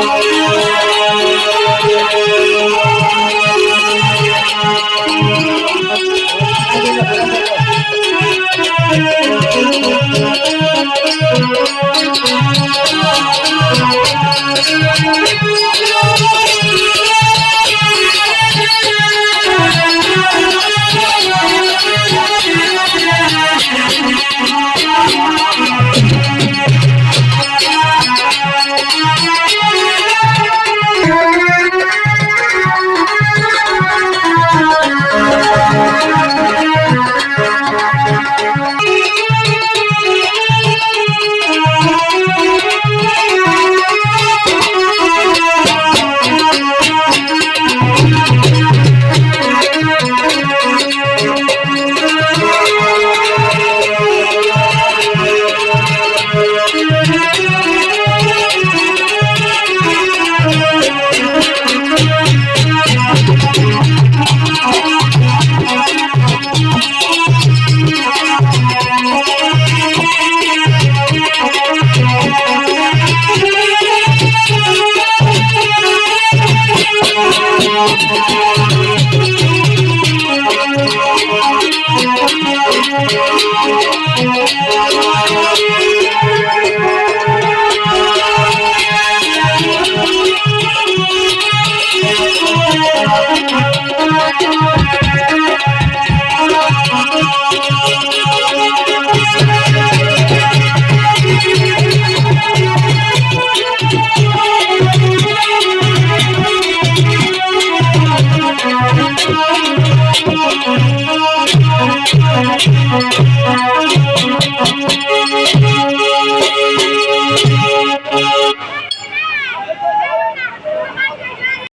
Bye. Thank you.